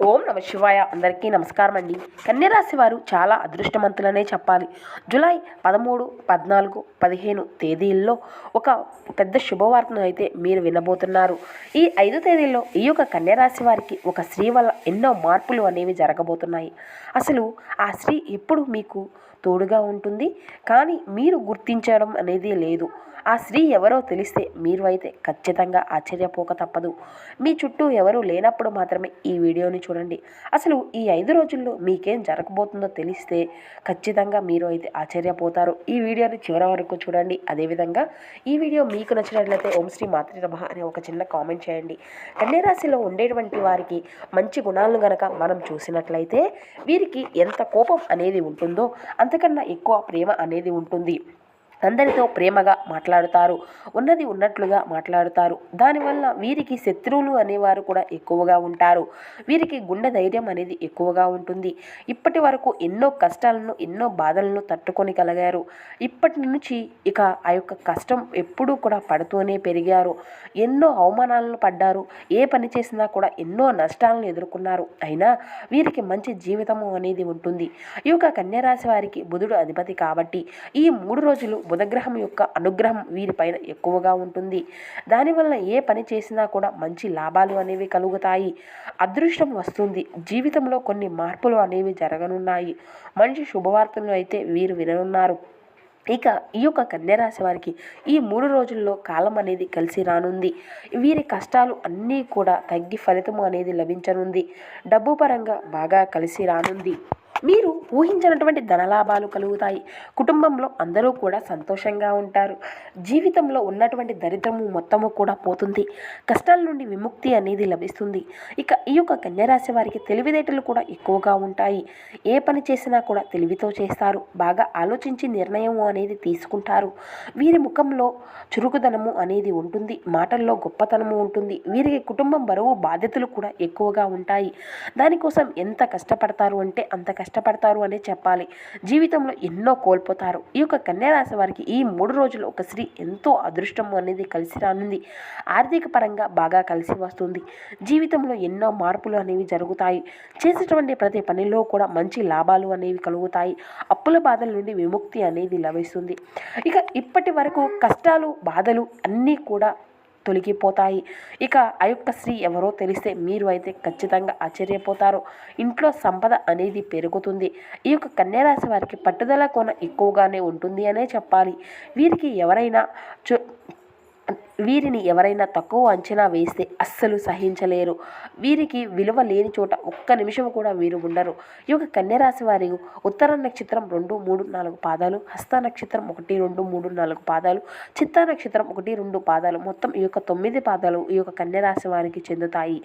ఓం నమ శివాయ. అందరికీ నమస్కారం అండి. కన్యరాశి వారు చాలా అదృష్టవంతులనే చెప్పాలి. జూలై పదమూడు పద్నాలుగు పదిహేను తేదీల్లో ఒక పెద్ద శుభవార్తను అయితే మీరు వినబోతున్నారు. ఈ ఐదు తేదీల్లో ఈ యొక్క కన్యరాశి వారికి ఒక స్త్రీ వల్ల ఎన్నో మార్పులు అనేవి జరగబోతున్నాయి. అసలు ఆ స్త్రీ ఎప్పుడు మీకు తోడుగా ఉంటుంది? కానీ మీరు గుర్తించడం అనేది లేదు. ఆ స్త్రీ ఎవరో తెలిస్తే మీరు అయితే ఖచ్చితంగా ఆశ్చర్యపోక తప్పదు. మీ చుట్టూ ఎవరు లేనప్పుడు మాత్రమే ఈ వీడియోని చూడండి. అసలు ఈ ఐదు రోజుల్లో మీకేం జరగబోతుందో తెలిస్తే ఖచ్చితంగా మీరు అయితే ఆశ్చర్యపోతారు. ఈ వీడియోని చివరి వరకు చూడండి. అదేవిధంగా ఈ వీడియో మీకు నచ్చినట్లయితే ఓం శ్రీ మాతృ నమ అనే ఒక చిన్న కామెంట్ చేయండి. కన్యరాశిలో ఉండేటువంటి వారికి మంచి గుణాలను గనక మనం చూసినట్లయితే వీరికి ఎంత కోపం అనేది ఉంటుందో అంతకన్నా ఎక్కువ ప్రేమ అనేది ఉంటుంది. అందరితో ప్రేమగా మాట్లాడుతారు. ఉన్నది ఉన్నట్లుగా మాట్లాడుతారు. దానివల్ల వీరికి శత్రువులు అనేవారు కూడా ఎక్కువగా ఉంటారు. వీరికి గుండె ధైర్యం అనేది ఎక్కువగా ఉంటుంది. ఇప్పటి వరకు ఎన్నో కష్టాలను ఎన్నో బాధలను తట్టుకొని కలిగారు. ఇప్పటి నుంచి ఇక ఆ యొక్క కష్టం ఎప్పుడూ కూడా పడుతూనే పెరిగారు. ఎన్నో అవమానాలను పడ్డారు. ఏ పని చేసినా కూడా ఎన్నో నష్టాలను ఎదుర్కొన్నారు. అయినా వీరికి మంచి జీవితము అనేది ఉంటుంది. ఈ యొక్క కన్యరాశి వారికి బుధుడు అధిపతి కాబట్టి ఈ మూడు రోజులు బుధగ్రహం యొక్క అనుగ్రహం వీరిపైన ఎక్కువగా ఉంటుంది. దానివల్ల ఏ పని చేసినా కూడా మంచి లాభాలు అనేవి కలుగుతాయి. అదృష్టం వస్తుంది. జీవితంలో కొన్ని మార్పులు అనేవి జరగనున్నాయి. మంచి శుభవార్తలు అయితే వీరు విననున్నారు. ఇక ఈ యొక్క కన్యరాశి వారికి ఈ మూడు రోజుల్లో కాలం అనేది కలిసి రానుంది. వీరి కష్టాలు అన్నీ కూడా తగ్గి ఫలితము అనేది లభించనుంది. డబ్బు పరంగా బాగా కలిసి రానుంది. మీరు ఊహించినటువంటి ధనలాభాలు కలుగుతాయి. కుటుంబంలో అందరూ కూడా సంతోషంగా ఉంటారు. జీవితంలో ఉన్నటువంటి దరిద్రము మొత్తము కూడా పోతుంది. కష్టాల నుండి విముక్తి అనేది లభిస్తుంది. ఇక ఈ యొక్క కన్యరాశి వారికి తెలివితేటలు కూడా ఎక్కువగా ఉంటాయి. ఏ పని చేసినా కూడా తెలివితో చేస్తారు. బాగా ఆలోచించి నిర్ణయం అనేది తీసుకుంటారు. వీరి ముఖంలో చురుకుదనము అనేది ఉంటుంది. మాటల్లో గొప్పతనము ఉంటుంది. వీరికి కుటుంబం బరువు బాధ్యతలు కూడా ఎక్కువగా ఉంటాయి. దానికోసం ఎంత కష్టపడతారు అంటే అంత కష్టపడతారు అనే చెప్పాలి. జీవితంలో ఎన్నో కోల్పోతారు. ఈ యొక్క కన్యారాశి వారికి ఈ మూడు రోజులు ఒక స్త్రీ ఎంతో అదృష్టం అనేది కలిసి రానుంది. ఆర్థిక పరంగా బాగా కలిసి వస్తుంది. జీవితంలో ఎన్నో మార్పులు అనేవి జరుగుతాయి. చేసేటువంటి ప్రతి పనిలో కూడా మంచి లాభాలు అనేవి కలుగుతాయి. అప్పుల బాధల నుండి విముక్తి అనేది లభిస్తుంది. ఇక ఇప్పటి వరకు కష్టాలు బాధలు అన్నీ కూడా తొలగిపోతాయి. ఇక ఆ యొక్క స్త్రీ ఎవరో తెలిస్తే మీరు అయితే ఖచ్చితంగా ఆశ్చర్యపోతారు. ఇంట్లో సంపద అనేది పెరుగుతుంది. ఈ యొక్క కన్యారాశి వారికి పట్టుదల కొన ఎక్కువగానే ఉంటుంది అనే చెప్పాలి. వీరికి ఎవరైనా చు వీరిని ఎవరైనా తక్కువ అంచనా వేస్తే అస్సలు సహించలేరు. వీరికి విలువ లేని చోట ఒక్క నిమిషం కూడా వీరు ఉండరు. ఈ యొక్క కన్యరాశి వారి ఉత్తర నక్షత్రం రెండు మూడు నాలుగు పాదాలు హస్త నక్షత్రం ఒకటి రెండు మూడు నాలుగు పాదాలు చిత్త నక్షత్రం ఒకటి రెండు పాదాలు మొత్తం ఈ యొక్క తొమ్మిది పాదాలు ఈ యొక్క కన్యరాశి వారికి చెందుతాయి.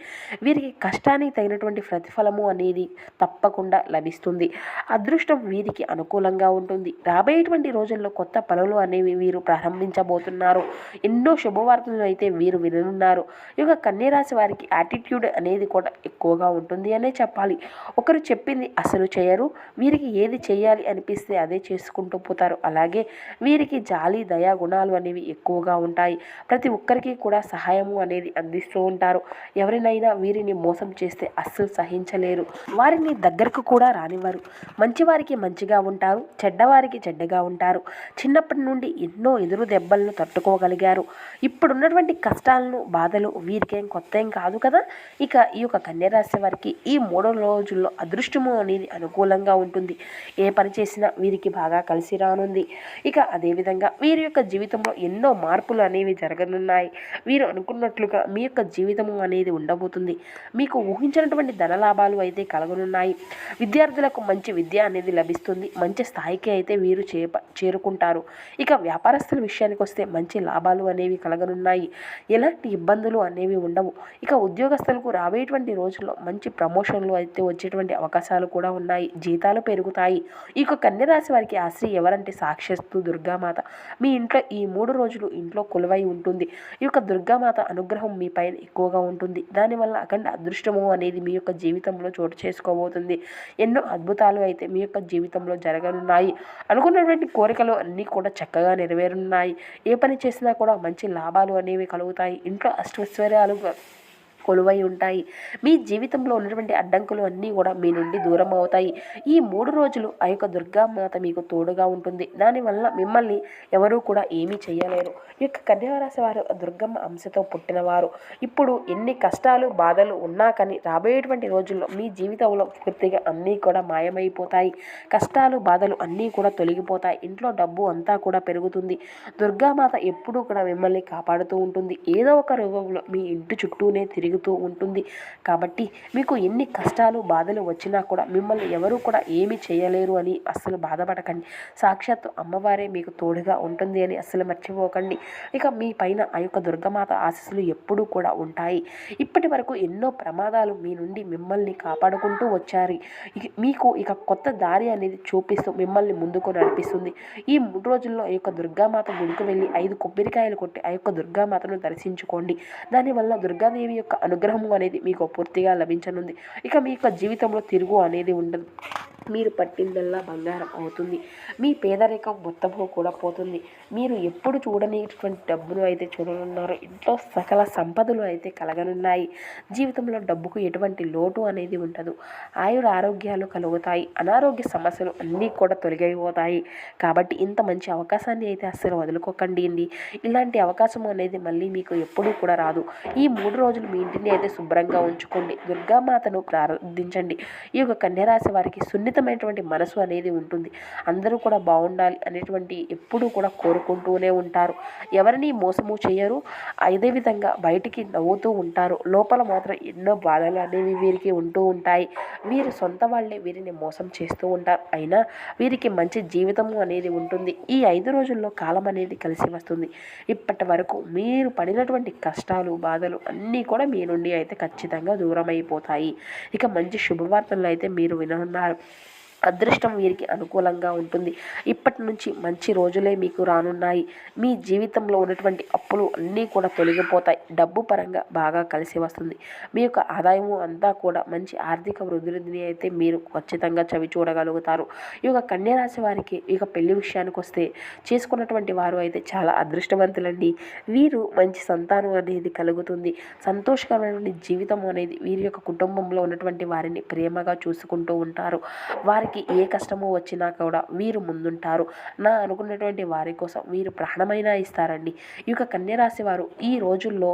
వీరికి కష్టానికి తగినటువంటి ప్రతిఫలము అనేది తప్పకుండా లభిస్తుంది. అదృష్టం వీరికి అనుకూలంగా ఉంటుంది. రాబోయేటువంటి రోజుల్లో కొత్త పనులు అనేవి వీరు ప్రారంభించబోతున్నారు. ఎన్నో శుభ శుభవార్తలను అయితే వీరు వినున్నారు ఈ యొక్క కన్యరాశి వారికి యాటిట్యూడ్ అనేది కూడా ఎక్కువగా ఉంటుంది అనే చెప్పాలి. ఒకరు చెప్పింది అసలు చేయరు. వీరికి ఏది చేయాలి అనిపిస్తే అదే చేసుకుంటూ పోతారు. అలాగే వీరికి జాలి దయా గుణాలు అనేవి ఎక్కువగా ఉంటాయి. ప్రతి ఒక్కరికి కూడా సహాయము అనేది అందిస్తూ ఉంటారు. ఎవరినైనా వీరిని మోసం చేస్తే అస్సలు సహించలేరు. వారిని దగ్గరకు కూడా రానివ్వరు. మంచివారికి మంచిగా ఉంటారు. చెడ్డవారికి చెడ్డగా ఉంటారు. చిన్నప్పటి నుండి ఎన్నో ఎదురు దెబ్బలను తట్టుకోగలిగారు. ఇప్పుడున్నటువంటి కష్టాలను బాధలు వీరికేం కొత్త ఏం కాదు కదా. ఇక ఈ యొక్క కన్యరాశి వారికి ఈ మూడో రోజుల్లో అదృష్టము అనేది అనుకూలంగా ఉంటుంది. ఏ పని చేసినా వీరికి బాగా కలిసి రానుంది. ఇక అదేవిధంగా వీరి యొక్క జీవితంలో ఎన్నో మార్పులు అనేవి జరగనున్నాయి. వీరు అనుకున్నట్లుగా మీ యొక్క జీవితము అనేది ఉండబోతుంది. మీకు ఊహించినటువంటి ధన లాభాలు అయితే కలగనున్నాయి. విద్యార్థులకు మంచి విద్య అనేది లభిస్తుంది. మంచి స్థాయికి అయితే వీరు చేప చేరుకుంటారు. ఇక వ్యాపారస్తుల విషయానికి వస్తే మంచి లాభాలు అనేవి కలగనున్నాయి ఎలాంటి ఇబ్బందులు అనేవి ఉండవు. ఇక ఉద్యోగస్తులకు రాబోయేటువంటి రోజుల్లో మంచి ప్రమోషన్లు అయితే వచ్చేటువంటి అవకాశాలు కూడా ఉన్నాయి. జీతాలు పెరుగుతాయి. ఈ కన్యరాశి వారికి ఆశ్రీ ఎవరంటే సాక్షిస్తూ దుర్గామాత. మీ ఇంట్లో ఈ మూడు రోజులు ఇంట్లో కొలువై ఉంటుంది. ఈ యొక్క దుర్గామాత అనుగ్రహం మీ పైన ఎక్కువగా ఉంటుంది. దానివల్ల అఖండ అదృష్టము అనేది మీ యొక్క జీవితంలో చోటు చేసుకోబోతుంది. ఎన్నో అద్భుతాలు అయితే మీ యొక్క జీవితంలో జరగనున్నాయి. అనుకున్నటువంటి కోరికలు అన్నీ కూడా చక్కగా నెరవేరున్నాయి. ఏ పని చేసినా కూడా మంచి లాభం లాభాలు అనేవి కలుగుతాయి. ఇంట్లో అష్టైశ్వర్యాలు కొలువై ఉంటాయి. మీ జీవితంలో ఉన్నటువంటి అడ్డంకులు అన్నీ కూడా మీ నుండి దూరం అవుతాయి. ఈ మూడు రోజులు ఆ యొక్క దుర్గామాత మీకు తోడుగా ఉంటుంది. దానివల్ల మిమ్మల్ని ఎవరూ కూడా ఏమీ చేయలేరు ఈ యొక్క కన్యారాశి వారు దుర్గమ్మ అంశతో పుట్టినవారు. ఇప్పుడు ఎన్ని కష్టాలు బాధలు ఉన్నా కానీ రాబోయేటువంటి రోజుల్లో మీ జీవితంలో పూర్తిగా అన్నీ కూడా మాయమైపోతాయి. కష్టాలు బాధలు అన్నీ కూడా తొలగిపోతాయి. ఇంట్లో డబ్బు అంతా కూడా పెరుగుతుంది. దుర్గామాత ఎప్పుడూ కూడా మిమ్మల్ని కాపాడుతూ ఉంటుంది. ఏదో ఒక రూపంలో మీ ఇంటి చుట్టూనే తిరుగుతూ ఉంటుంది. కాబట్టి మీకు ఎన్ని కష్టాలు బాధలు వచ్చినా కూడా మిమ్మల్ని ఎవరూ కూడా ఏమి చేయలేరు అని అస్సలు బాధపడకండి. సాక్షాత్తు అమ్మవారే మీకు తోడుగా ఉంటుంది అని అస్సలు మర్చిపోకండి. ఇక మీ పైన ఆ యొక్క దుర్గమాత ఆశీస్సులు ఎప్పుడూ కూడా ఉంటాయి. ఇప్పటి వరకు ఎన్నో ప్రమాదాలు మీ నుండి మిమ్మల్ని కాపాడుకుంటూ వచ్చారు. మీకు ఇక కొత్త దారి అనేది చూపిస్తూ మిమ్మల్ని ముందుకు నడిపిస్తుంది. ఈ మూడు రోజుల్లో ఆ యొక్క దుర్గామాత గుడికి వెళ్ళి ఐదు కొబ్బరికాయలు కొట్టి ఆ యొక్క దుర్గామాతను దర్శించుకోండి. దానివల్ల దుర్గాదేవి యొక్క అనుగ్రహం అనేది మీకు పూర్తిగా లభించనుంది. ఇక మీ యొక్క జీవితంలో తిరుగు అనేది ఉండదు. మీరు పట్టిందల్లా బంగారం అవుతుంది. మీ పేదరికం మొత్తము కూడా పోతుంది. మీరు ఎప్పుడు చూడనిటువంటి డబ్బును అయితే చూడనున్నారు. ఇంట్లో సకల సంపదలు అయితే కలగనున్నాయి. జీవితంలో డబ్బుకు ఎటువంటి లోటు అనేది ఉండదు. ఆయుర ఆరోగ్యాలు కలుగుతాయి. అనారోగ్య సమస్యలు అన్నీ కూడా తొలగైపోతాయి. కాబట్టి ఇంత మంచి అవకాశాన్ని అయితే అస్సలు వదులుకోకండి అండి. ఇలాంటి అవకాశం అనేది మళ్ళీ మీకు ఎప్పుడూ కూడా రాదు. ఈ మూడు రోజులు మీ ఇంటిని అయితే శుభ్రంగా ఉంచుకోండి. దుర్గామాతను ప్రారంభించండి ఈ యొక్క కన్యరాశి వారికి సున్నితమైనటువంటి మనసు అనేది ఉంటుంది. అందరూ కూడా బాగుండాలి అనేటువంటి ఎప్పుడూ కూడా కోరుకుంటూనే ఉంటారు. ఎవరిని మోసము చేయరు. అదే విధంగా బయటికి నవ్వుతూ ఉంటారు. లోపల మాత్రం ఎన్నో బాధలు అనేవి వీరికి ఉంటూ ఉంటాయి. వీరు సొంత వాళ్ళే వీరిని మోసం చేస్తూ ఉంటారు. అయినా వీరికి మంచి జీవితము అనేది ఉంటుంది. ఈ ఐదు రోజుల్లో కాలం అనేది కలిసి వస్తుంది. ఇప్పటి వరకు మీరు పడినటువంటి కష్టాలు బాధలు అన్నీ కూడా మీ నుండి అయితే ఖచ్చితంగా దూరం అయిపోతాయి ఇక మంచి శుభవార్తలు అయితే మీరు విననున్నారు అదృష్టం వీరికి అనుకూలంగా ఉంటుంది. ఇప్పటి నుంచి మంచి రోజులే మీకు రానున్నాయి. మీ జీవితంలో ఉన్నటువంటి అప్పులు అన్నీ కూడా తొలగిపోతాయి. డబ్బు పరంగా బాగా కలిసి వస్తుంది. మీ యొక్క ఆదాయము అంతా కూడా మంచి ఆర్థిక వృద్ధిని అయితే మీరు ఖచ్చితంగా చవి చూడగలుగుతారు. ఈ యొక్క కన్యరాశి వారికి ఈ యొక్క పెళ్ళి విషయానికి వస్తే చేసుకున్నటువంటి వారు అయితే చాలా అదృష్టవంతులండి. వీరు మంచి సంతానం అనేది కలుగుతుంది. సంతోషకరమైనటువంటి జీవితం అనేది వీరి యొక్క కుటుంబంలో ఉన్నటువంటి వారిని ప్రేమగా చూసుకుంటూ ఉంటారు. వారికి ఏ కష్టము వచ్చినా కూడా వీరు ముందుంటారు. నా అనుకున్నటువంటి వారి కోసం వీరు ప్రాణమైనా ఇస్తారండి. ఈ యొక్క కన్యరాశి వారు ఈ రోజుల్లో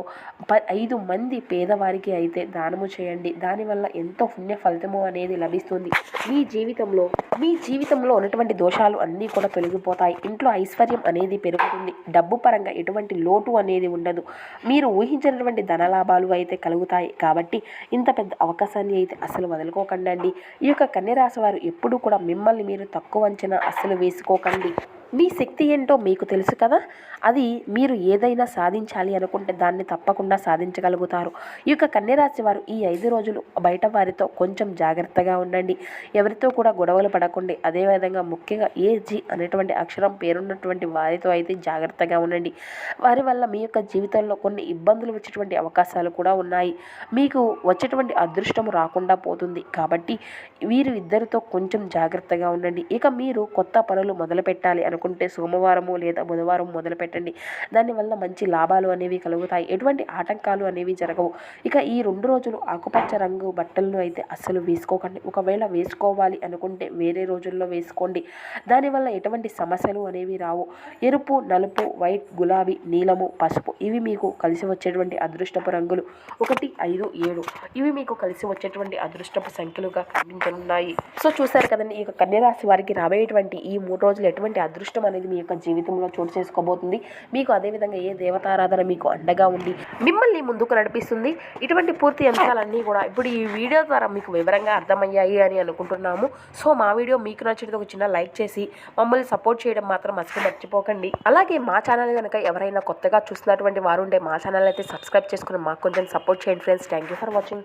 ప ఐదు మంది పేదవారికి అయితే దానము చేయండి. దానివల్ల ఎంతో పుణ్య ఫలితము అనేది లభిస్తుంది. మీ జీవితంలో మీ జీవితంలో ఉన్నటువంటి దోషాలు అన్నీ కూడా తొలగిపోతాయి. ఇంట్లో ఐశ్వర్యం అనేది పెరుగుతుంది. డబ్బు పరంగా ఎటువంటి లోటు అనేది ఉండదు. మీరు ఊహించినటువంటి ధనలాభాలు అయితే కలుగుతాయి. కాబట్టి ఇంత పెద్ద అవకాశాన్ని అయితే అసలు వదులుకోకండి ఈ యొక్క కన్యరాశి వారు ఎప్పుడూ కూడా మిమ్మల్ని మీరు తక్కువ అంచనా అస్సలు వేసుకోకండి. మీ శక్తి ఏంటో మీకు తెలుసు కదా? అది మీరు ఏదైనా సాధించాలి అనుకుంటే దాన్ని తప్పకుండా సాధించగలుగుతారు. ఈ యొక్క కన్యరాశి వారు ఈ ఐదు రోజులు బయట వారితో కొంచెం జాగ్రత్తగా ఉండండి. ఎవరితో కూడా గొడవలు పడకండి. అదేవిధంగా ముఖ్యంగా ఏజీ అనేటువంటి అక్షరం పేరున్నటువంటి వారితో అయితే జాగ్రత్తగా ఉండండి. వారి వల్ల మీ యొక్క జీవితంలో కొన్ని ఇబ్బందులు వచ్చేటువంటి అవకాశాలు కూడా ఉన్నాయి. మీకు వచ్చేటువంటి అదృష్టం రాకుండా పోతుంది. కాబట్టి వీరు ఇద్దరితో కొంచెం జాగ్రత్తగా ఉండండి. ఇక మీరు కొత్త పనులు మొదలు పెట్టాలి అనుకుంటే సోమవారము లేదా బుధవారం మొదలు పెట్టండి దానివల్ల మంచి లాభాలు అనేవి కలుగుతాయి. ఎటువంటి ఆటంకాలు అనేవి జరగవు. ఇక ఈ రెండు రోజులు ఆకుపచ్చ రంగు బట్టలను అయితే అస్సలు వేసుకోకండి. ఒకవేళ వేసుకోవాలి అనుకుంటే వేరే రోజుల్లో వేసుకోండి. దానివల్ల ఎటువంటి సమస్యలు అనేవి రావు. ఎరుపు నలుపు వైట్ గులాబీ నీలము పసుపు ఇవి మీకు కలిసి వచ్చేటువంటి అదృష్టపు రంగులు. ఒకటి ఐదు ఏడు ఇవి మీకు కలిసి వచ్చేటువంటి అదృష్టపు సంఖ్యలుగా కనిపించనున్నాయి. సో చూశారు కదండి ఈ యొక్క కన్యరాశి వారికి రాబోయేటువంటి ఈ మూడు రోజులు ఎటువంటి అదృష్టం అనేది మీ యొక్క జీవితంలో చోటు చేసుకోబోతుంది. మీకు అదేవిధంగా ఏ దేవతారాధన మీకు అండగా ఉండి మిమ్మల్ని ముందుకు నడిపిస్తుంది. ఇటువంటి పూర్తి అంశాలన్నీ కూడా ఇప్పుడు ఈ వీడియో ద్వారా మీకు వివరంగా అర్థమయ్యాయి అని అనుకుంటున్నాము. సో మా వీడియో మీకు నచ్చినది ఒక చిన్న లైక్ చేసి మమ్మల్ని సపోర్ట్ చేయడం మాత్రం అసలు మర్చిపోకండి. అలాగే మా ఛానల్ కనుక ఎవరైనా కొత్తగా చూస్తున్నటువంటి వారు ఉంటే మా ఛానల్ అయితే సబ్స్క్రైబ్ చేసుకుని మాకు కొంచెం సపోర్ట్ చేయండి friends. Thank you for watching.